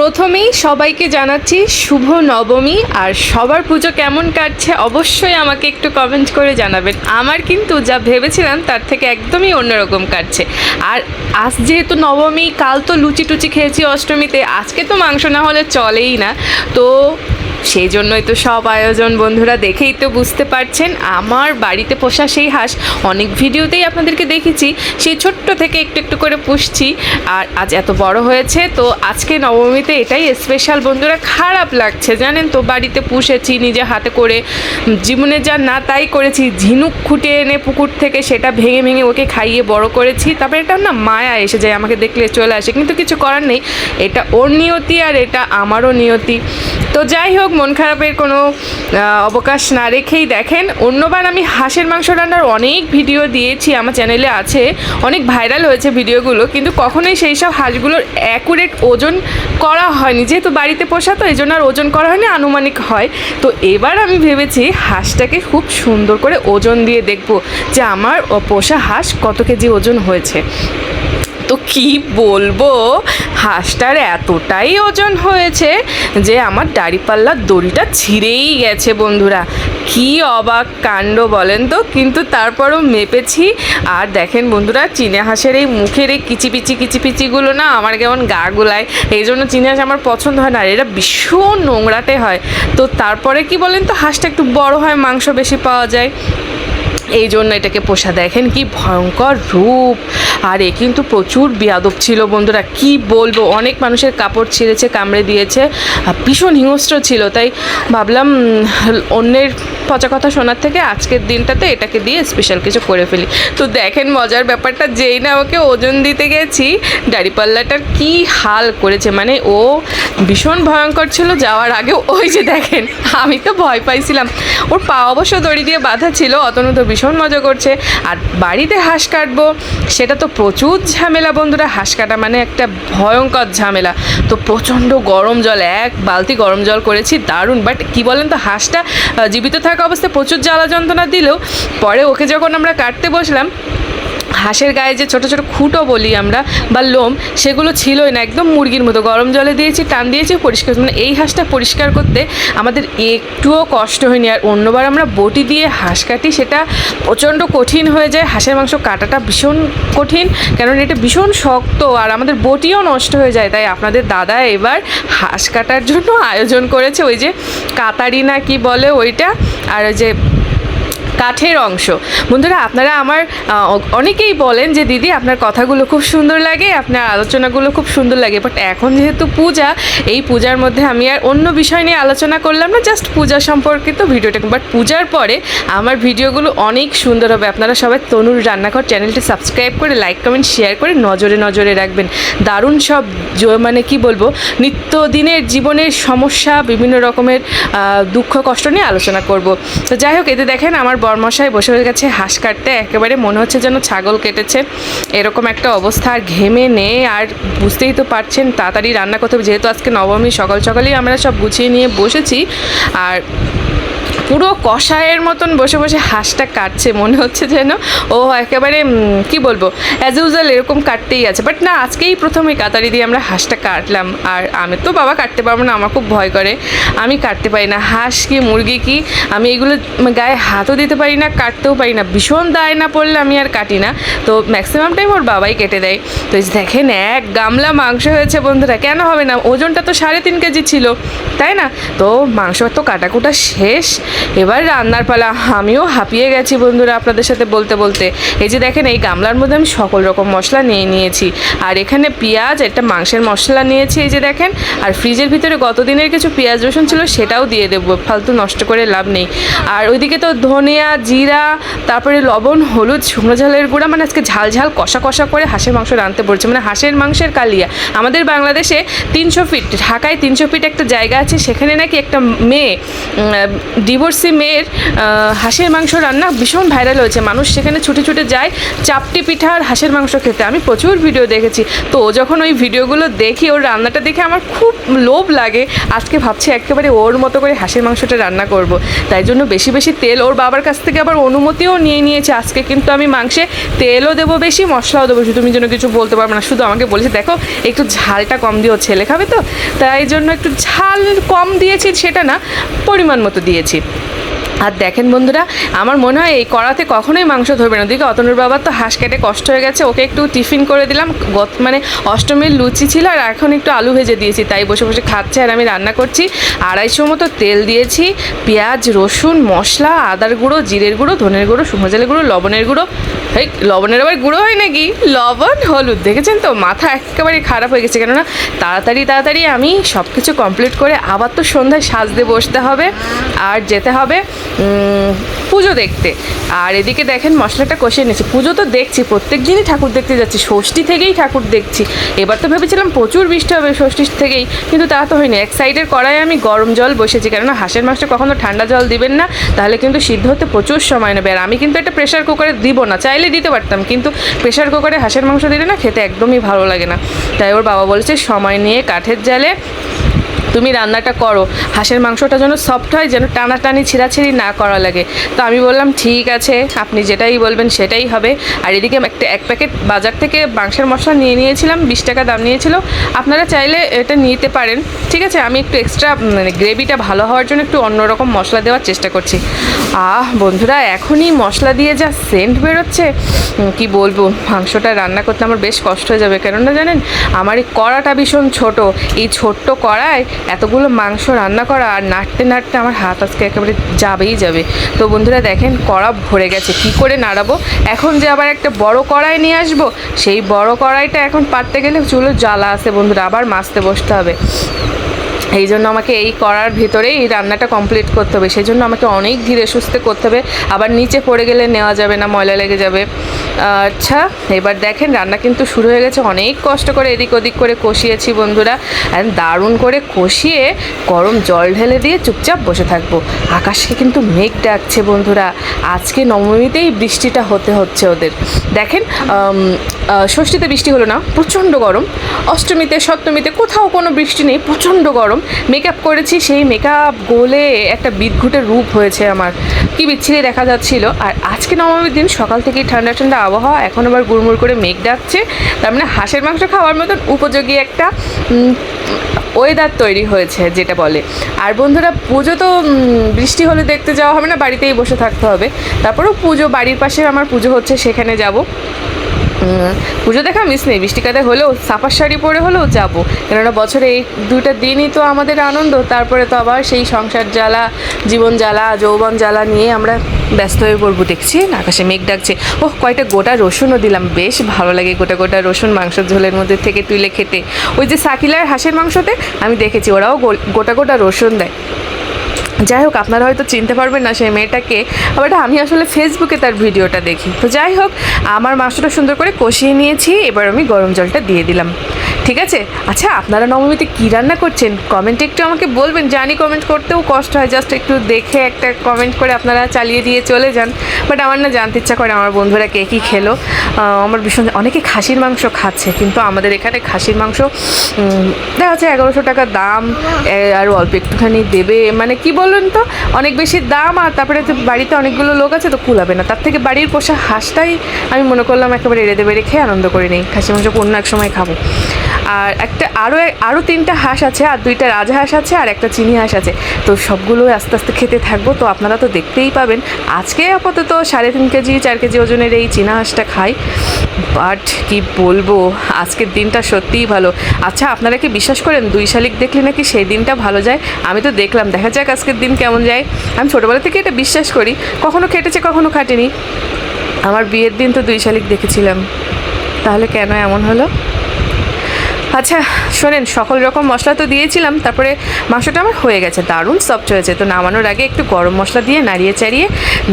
প্রথমেই সবাইকে জানাচ্ছি শুভ নবমী, আর সবার পুজো কেমন কাটছে অবশ্যই আমাকে একটু কমেন্ট করে জানাবেন। আমার কিন্তু যা ভেবেছিলাম তার থেকে একদমই অন্যরকম কাটছে। আর আজ যেহেতু নবমী, কাল তো লুচি টুচি খেয়েছি অষ্টমীতে, আজকে তো মাংস না হলে চলেই না। তো সেই জন্যই তো সব আয়োজন বন্ধুরা দেখেই তো বুঝতে পারছেন। আমার বাড়িতে পোষা সেই হাঁস অনেক ভিডিওতেই আপনাদেরকে দেখেছি, সেই ছোট্ট থেকে একটু একটু করে পুষছি। আর আজ এত বড় হয়েছে, তো আজকে নবমীতে এটাই স্পেশাল বন্ধুরা, খারাপ লাগছে, জানেন তো, বাড়িতে পুষেছি, নিজে হাতে করে, জীবনে যা না তাই করেছি, ঝিনুক খুঁটে এনে পুকুর থেকে সেটা ভেঙে ভেঙে ওকে খাইয়ে বড় করেছি। তারপরে এটা না মায়া এসে যায়, আমাকে দেখলে চলে আসে, কিন্তু কিছু করার নেই। এটা ওর নিয়তি আর এটা আমারও নিয়তি। তো যাই হোক মন খারাপের কোনো অবকাশ না রেখেই দেখেন। অন্যবার আমি হাঁসের মাংস রান্নার অনেক ভিডিও দিয়েছি, আমার চ্যানেলে আছে। অনেক ভাইরাল হয়েছে ভিডিওগুলো, কিন্তু কখনোই সেই সব হাঁসগুলোর অ্যাকুরেট ওজন করা হয়নি। যেহেতু বাড়িতে পোষা, তো এই জন্য আর ওজন করা হয়নি, আনুমানিক হয়। তো এবার আমি ভেবেছি হাঁসটাকে খুব সুন্দর করে ওজন দিয়ে দেখব যে আমার পোষা হাঁস কত কেজি ওজন হয়েছে। তো কি বলব? হাঁসটার এতটাই ওজন হয়েছে যে আমার দাড়িপাল্লার দড়িটা ছিঁড়েই গেছে বন্ধুরা। কি অবাক কাণ্ড বলেন তো? কিন্তু তারপরও মেপেছি। আর দেখেন বন্ধুরা, চীনা হাঁসের এই মুখের এই কিচিপিচি কিচিপিচিগুলো না আমার কেমন গা গুলায়। এই জন্য চীনা হাঁস আমার পছন্দ হয় না। এরা ভীষণ নোংরাতে হয়। তো তারপরে কি বলেন তো, হাঁসটা একটু বড় হয়, মাংস বেশি পাওয়া যায়। এই জন্য এটাকে পোষা দেখেন কি ভয়ঙ্কর রূপ। আর এ কিন্তু প্রচুর বিয়াদব ছিল বন্ধুরা, কি বলব? অনেক মানুষের কাপড় ছিঁড়েছে, কামড়ে দিয়েছে ভীষণ হিংস্র ছিল। তাই ভাবলাম অন্যের পচা কথা শোনার থেকে আজকের দিনটাতে এটাকে দিয়ে স্পেশাল কিছু করে ফেলি। তো দেখেন মজার ব্যাপারটা, যেই না ওকে ওজন দিতে গেছি দাড়িপাল্লাটার কি হাল করেছে। মানে ও ভীষণ ভয়ঙ্কর ছিল, যাওয়ার আগে ওই যে দেখেন, আমি তো ভয় পাইছিলাম। ওর পা অবশ্য দড়ি দিয়ে বাধা ছিল অতনু তো ভীষণ মজা করছে। আর বাড়িতে হাঁস কাটবো, সেটা তো প্রচুর ঝামেলা বন্ধুরা। হাঁস কাটা মানে একটা ভয়ঙ্কর ঝামেলা। তো প্রচণ্ড গরম জল, এক বালতি গরম জল করেছি, দারুণ। বাট কি বলেন তো, হাঁসটা জীবিত থাকা অবস্থায় প্রচুর জ্বালা যন্ত্রণা দিলেও, পরে ওকে যখন আমরা কাটতে বসলাম হাঁসের গায়ে যে ছোট ছোট খুঁটো বলি আমরা, বা লোম, সেগুলো ছিলই না, একদম মুরগির মতো। গরম জলে দিয়েছি, টান দিয়েছি, পরিষ্কার। মানে এই হাঁসটা পরিষ্কার করতে আমাদের একটুও কষ্ট হয়নি। আর অন্যবার আমরা বটি দিয়ে হাঁস কাটি, সেটা প্রচণ্ড কঠিন হয়ে যায়। হাঁসের মাংস কাটাটা ভীষণ কঠিন কারণ এটা ভীষণ শক্ত, আর আমাদের বটিও নষ্ট হয়ে যায়। তাই আপনাদের দাদা এবার হাঁস কাটার জন্য আয়োজন করেছে। ওই যে কাতারি না কি বলে ওইটা, আর ওই যে কাঠের অংশ। বন্ধুরা, আপনারা আমার অনেকেই বলেন যে, দিদি, আপনার কথাগুলো খুব সুন্দর লাগে, আপনার আলোচনাগুলো খুব সুন্দর লাগে। বাট এখন যেহেতু পূজা, এই পূজার মধ্যে আমি আর অন্য বিষয় নিয়ে আলোচনা করলাম না জাস্ট পূজা সম্পর্কিত ভিডিওটা। বাট পূজার পরে আমার ভিডিওগুলো অনেক সুন্দর হবে। আপনারা সবাই তনুর রান্নাঘর চ্যানেলটি সাবস্ক্রাইব করে লাইক কমেন্ট শেয়ার করে নজরে নজরে রাখবেন। দারুণ সব মানে কি বলব, নিত্যদিনের জীবনের সমস্যা, বিভিন্ন রকমের দুঃখ, কষ্ট নিয়ে আলোচনা করব। তো যাই হোক, এতে দেখেন আমার বরমশাই বসে হয়ে গেছে হাঁস কাটতে। একেবারে মনে হচ্ছে যেন ছাগল কেটেছে। এরকম একটা অবস্থা আর ঘেমে নে আর বুঝতেই তো পারছেন, তাড়াতাড়ি রান্না করতে হবে। যেহেতু আজকে নবমী, সকাল সকালেই আমরা সব গুছিয়ে নিয়ে বসেছি। আর পুরো কষায়ের মতন বসে বসে হাঁসটা কাটছে, মনে হচ্ছে যেন ও একেবারে কি বলব অ্যাজ ইউজুয়াল এরকম কাটতেই আছে। বাট না, আজকেই প্রথম প্রথমে কাতারি দিয়ে আমরা হাঁসটা কাটলাম। আর আমি তো বাবা কাটতে পারব না, আমার খুব ভয় করে। আমি কাটতে পারি না, হাঁস কি, মুরগি কি, আমি এগুলো গায়ে হাতও দিতে পারি না, কাটতেও পারি না। ভীষণ দায় না পড়লে আমি আর কাটি না। তো ম্যাক্সিমাম টাইম ওর বাবাই কেটে দেয়। তো দেখেন, এক গামলা মাংস হয়েছে বন্ধুরা, কেন হবে না? ওজনটা তো সাড়ে তিন কেজি ছিল, তাই না? তো মাংস তো কাটাকুটা শেষ। এবার রান্নার পালা। আমিও হাঁপিয়ে গেছি বন্ধুরা আপনাদের সাথে বলতে বলতে। এই যে দেখেন, এই গামলার মধ্যে আমি সকল রকম মশলা নিয়ে নিয়েছি। আর এখানে পেঁয়াজ, একটা মাংসের মশলা নিয়েছি, এই যে দেখেন। আর ফ্রিজের ভিতরে গত দিনের কিছু পেঁয়াজ রসুন ছিল, সেটাও দিয়ে দেবো। ফালতু নষ্ট করে লাভ নেই। আর ওইদিকে তো ধনিয়া, জিরা, তারপরে লবণ, হলুদ, শুকনো ঝালের গুঁড়া মানে আজকে ঝাল ঝাল, কষা কষা করে হাঁসের মাংস রাঁধতে পড়ছে মানে হাঁসের মাংসের কালিয়া। আমাদের বাংলাদেশে তিনশো ফিট, ঢাকায় তিনশো ফিট একটা জায়গা আছে, সেখানে নাকি একটা মেয়ে ডিভোর্স ডিভোর্সি মেয়ের হাঁসের মাংস রান্না ভীষণ ভাইরাল হয়েছে। মানুষ সেখানে ছুটে ছুটে যায় চাপটি পিঠা আর হাঁসের মাংস খেতে। আমি প্রচুর ভিডিও দেখেছি। তো ও যখন ওই ভিডিওগুলো দেখি, ওর রান্নাটা দেখে আমার খুব লোভ লাগে। আজকে ভাবছি একেবারে ওর মতো করে হাঁসের মাংসটা রান্না করব। তাই জন্য বেশি বেশি তেল ওর বাবার কাছ থেকে আবার অনুমতিও নিয়ে নিয়েছে। আজকে কিন্তু আমি মাংসে তেলও দেবো বেশি, মশলাও দেবো। তুমি যেন কিছু বলতে পারবে না। শুধু আমাকে বলেছে, দেখো, একটু ঝালটা কম দিও, ছেলে খাবে তো? তাই জন্য একটু ঝাল কম দিয়েছি, সেটা না, পরিমাণ মতো দিয়েছি। আর দেখেন বন্ধুরা, আমার মনে হয় এই কড়াতে কখনোই মাংস ধরবে না। ওদিকে অতনুর বাবার তো হাঁস কেটে কষ্ট হয়ে গেছে, ওকে একটু টিফিন করে দিলাম। গত মানে অষ্টমীর লুচি ছিল আর এখন একটু আলু ভেজে দিয়েছি, তাই বসে বসে খাচ্ছে আর আমি রান্না করছি। আড়াইশো মতো তেল দিয়েছি, পেঁয়াজ, রসুন, মশলা, আদার গুঁড়ো, জিরের গুঁড়ো, ধনের গুঁড়ো সুমজালের গুঁড়ো, লবণের গুঁড়ো। এই লবণের আবার গুঁড়ো হয় নাকি? লবণ, হলুদ, দেখেছেন তো? মাথা একেবারে খারাপ হয়ে গেছে, কেননা তাড়াতাড়ি তাড়াতাড়ি আমি সব কিছু কমপ্লিট করে আবার তো সন্ধ্যায় সাজতে বসতে হবে আর যেতে হবে। পুজো দেখতে। আর এদিকে দেখেন মশলাটা কষিয়ে নিয়েছি। পুজো তো দেখছি প্রত্যেক দিনই ঠাকুর দেখতে যাচ্ছি। ষষ্ঠী থেকেই ঠাকুর দেখছি। এবার তো ভেবেছিলাম প্রচুর বৃষ্টি হবে ষষ্ঠী থেকেই, কিন্তু তা তো হয়নি। এক সাইডের কড়াই আমি গরম জল বসেছি কেননা হাঁসের মাংসটা কখনো ঠান্ডা জল দিবেন না, তাহলে কিন্তু সিদ্ধ হতে প্রচুর সময় নেবে। আর আমি কিন্তু একটা প্রেশার কুকারে দিব না, চাইলে দিতে পারতাম, কিন্তু প্রেশার কুকারে হাঁসের মাংস দিলে না খেতে একদমই ভালো লাগে না। তাই ওর বাবা বলেছে, সময় নিয়ে কাঠের জালে তুমি রান্নাটা করো। হাঁসের মাংসটা যেন সফট হয়, যেন টানাটানি, ছিঁড়াছিঁড়ি না করা লাগে। তো আমি বললাম, ঠিক আছে, আপনি যেটাই বলবেন সেটাই হবে। আর এদিকে একটা এক প্যাকেট বাজার থেকে মাংসের মশলা নিয়ে নিয়েছিলাম, বিশ টাকা দাম নিয়েছিল। আপনারা চাইলে এটা নিতে পারেন। ঠিক আছে, আমি একটু এক্সট্রা মানে গ্রেভিটা ভালো হওয়ার জন্য একটু অন্যরকম মশলা দেওয়ার চেষ্টা করছি। আহ, বন্ধুরা, এখনই মশলা দিয়ে যা সেন্ট বেরোচ্ছে। কি বলব, মাংসটা রান্না করতে আমার বেশ কষ্ট হয়ে যাবে। কেননা জানেন, আমার এই কড়াটা ভীষণ ছোট। এই ছোট্ট কড়ায় এতগুলো মাংস রান্না করা আর নাড়তে নাড়তে আমার হাত আজকে একেবারে যাবেই যাবে। তো বন্ধুরা দেখেন, কড়া ভরে গেছে। কি করে নাড়াবো? এখন যে আবার একটা বড় কড়াই নিয়ে আসব, সেই বড় কড়াইটা এখন পাততে গেলে চুলো জ্বালা আছে বন্ধুরা, আবার মাছতে বসতে হবে। এই জন্য আমাকে এই করার ভিতরেই এই রান্নাটা কমপ্লিট করতে হবে। সেই জন্য আমাকে অনেক ধীরে সুস্থে করতে হবে। আবার নিচে পড়ে গেলে নেওয়া যাবে না, ময়লা লেগে যাবে। আচ্ছা এবার দেখেন রান্না কিন্তু শুরু হয়ে গেছে। অনেক কষ্ট করে এদিক ওদিক করে কষিয়েছি বন্ধুরা। দারুণ করে কষিয়ে গরম জল ঢেলে দিয়ে চুপচাপ বসে থাকব। আকাশে কিন্তু মেঘ ডাকছে বন্ধুরা। আজকে নবমীতেই বৃষ্টিটা হতে হচ্ছে ওদের। দেখেন ষষ্ঠীতে বৃষ্টি হলো না, প্রচণ্ড গরম। অষ্টমীতে, সপ্তমীতে কোথাও কোনো বৃষ্টি নেই, প্রচণ্ড গরম। মেকআপ করেছি, সেই মেকআপ গোলে একটা বিদঘুটের রূপ হয়েছে আমার। কি বিচ্ছিরি দেখা যাচ্ছিল। আর আজকে নবমীর দিন সকাল থেকেই ঠান্ডা ঠান্ডা আবহাওয়া, এখন আবার গুড়মুড় করে মেঘ ডাকছে। তার মানে হাঁসের মাংস খাওয়ার মতন উপযোগী একটা ওয়েদার তৈরি হয়েছে যেটা বলে। আর বন্ধুরা, পুজো তো বৃষ্টি হলে দেখতে যাওয়া হবে না, বাড়িতেই বসে থাকতে হবে। তারপরেও পুজো, বাড়ির পাশে আমার পুজো হচ্ছে, সেখানে যাব। পুজো দেখা মিস নেই। বৃষ্টি কাদা হলেও সাফার শাড়ি পরে হলেও যাব। কেননা বছরে এই দুইটা দিনই তো আমাদের আনন্দ। তারপরে তো আবার সেই সংসার জ্বালা, জীবন জ্বালা, যৌবন জ্বালা নিয়ে আমরা ব্যস্ত হয়ে পড়ব। দেখছি, আকাশে মেঘ ডাকছে। ওহ কয়টা গোটা রসুনও দিলাম। বেশ ভালো লাগে গোটা গোটা রসুন মাংসের ঝোলের মধ্যে থেকে তুলে খেতে। ওই যে সাকিলার হাঁসের মাংসতে আমি দেখেছি, ওরাও গোটা গোটা রসুন দেয়। যাই হোক, আপনারা হয়তো চিনতে পারবেন না সেই মেয়েটাকে, বাট আমি আসলে ফেসবুকে তার ভিডিওটা দেখি। তো যাই হোক, আমার মাংসটা সুন্দর করে কষিয়ে নিয়েছি, এবার আমি গরম জলটা দিয়ে দিলাম। ঠিক আছে? আচ্ছা আপনারা নবমীতে কী রান্না করছেন? কমেন্টে একটু আমাকে বলবেন, জানি কমেন্ট করতেও কষ্ট হয়। জাস্ট একটু দেখে একটা কমেন্ট করে আপনারা চালিয়ে দিয়ে চলে যান। বাট আমার না জানতে ইচ্ছা করে, আমার বন্ধুরা কে কী খেলো। আমার ভীষণ, অনেকে খাসির মাংস খাচ্ছে, কিন্তু আমাদের এখানে খাসির মাংস দেখা যাচ্ছে এগারোশো টাকা দাম আর অল্প একটুখানি দেবে। মানে কি বলুন তো, অনেক বেশি দাম, আর তারপরে বাড়িতে অনেকগুলো লোক আছে, তো কুলাবে না। তার থেকে বাড়ির পোষা হাঁসটাই আমি মনে করলাম একেবারে এড়ে দেবে রেখে আনন্দ করে নিই। খাসি মাংস অন্য এক সময় খাব। আর একটা আরও আরও তিনটা হাঁস আছে, আর দুইটা রাজহাঁস আছে, আর একটা চিনি হাঁস আছে। তো সবগুলো আস্তে আস্তে খেতে থাকব, তো আপনারা তো দেখতেই পাবেন। আজকে আপাতত সাড়ে তিন কেজি, চার কেজি ওজনের এই চীনা হাঁসটা খাই। বাট কি বলব, আজকের দিনটা সত্যিই ভালো। আচ্ছা আপনারা কি বিশ্বাস করেন, দুই শালিক দেখলে নাকি সেই দিনটা ভালো যায়? আমি তো দেখলাম, দেখা যাক আজকের দিন কেমন যায়। আমি ছোটোবেলা থেকে এটা বিশ্বাস করি। কখনো খেটেছে কখনো খাটেনি। আমার বিয়ের দিন তো দুই শালিক দেখেছিলাম। তাহলে কেন এমন হলো? আচ্ছা শোনেন, সকল রকম মশলা তো দিয়েছিলাম, তারপরে মাংসটা আমার হয়ে গেছে, দারুণ সফট হয়েছে, তো নামানোর আগে একটু গরম মশলা দিয়ে নাড়িয়ে চাড়িয়ে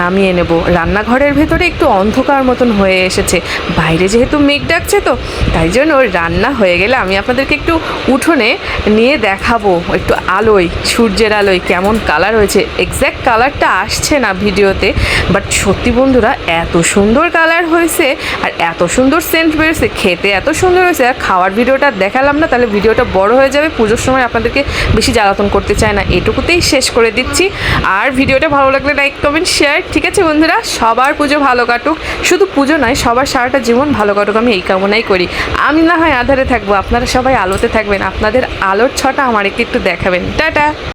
নামিয়ে নেব। রান্নাঘরের ভেতরে একটু অন্ধকার মতন হয়ে এসেছে, বাইরে যেহেতু মেঘ ডাকছে তো, তাই জন্য রান্না হয়ে গেলে আমি আপনাদেরকে একটু উঠোনে নিয়ে দেখাবো, একটু আলোয়, সূর্যের আলোয় কেমন কালার হয়েছে এক্স্যাক্ট কালারটা আসছে না ভিডিওতে বাট সত্যি বন্ধুরা এত সুন্দর কালার হয়েছে, আর এত সুন্দর সেন্ট বেরোছে খেতে এত সুন্দর হয়েছে, আর খাওয়ার ভিডিওটা দেখালাম না, তাহলে ভিডিওটা বড় হয়ে যাবে। পুজোর সময় আপনাদেরকে বেশি জ্বালাতন করতে চায় না, এটুকুতেই শেষ করে দিচ্ছি। আর ভিডিওটা ভালো লাগলে লাইক, কমেন্ট, শেয়ার, ঠিক আছে বন্ধুরা? সবার পুজো ভালো কাটুক। শুধু পুজো নয়, সবার সারাটা জীবন ভালো কাটুক, আমি এই কামনাই করি। আমি না হয় আধারে থাকব, আপনারা সবাই আলোতে থাকবেন। আপনাদের আলোর ছটা আমার একটু একটু দেখাবেন। টাটা!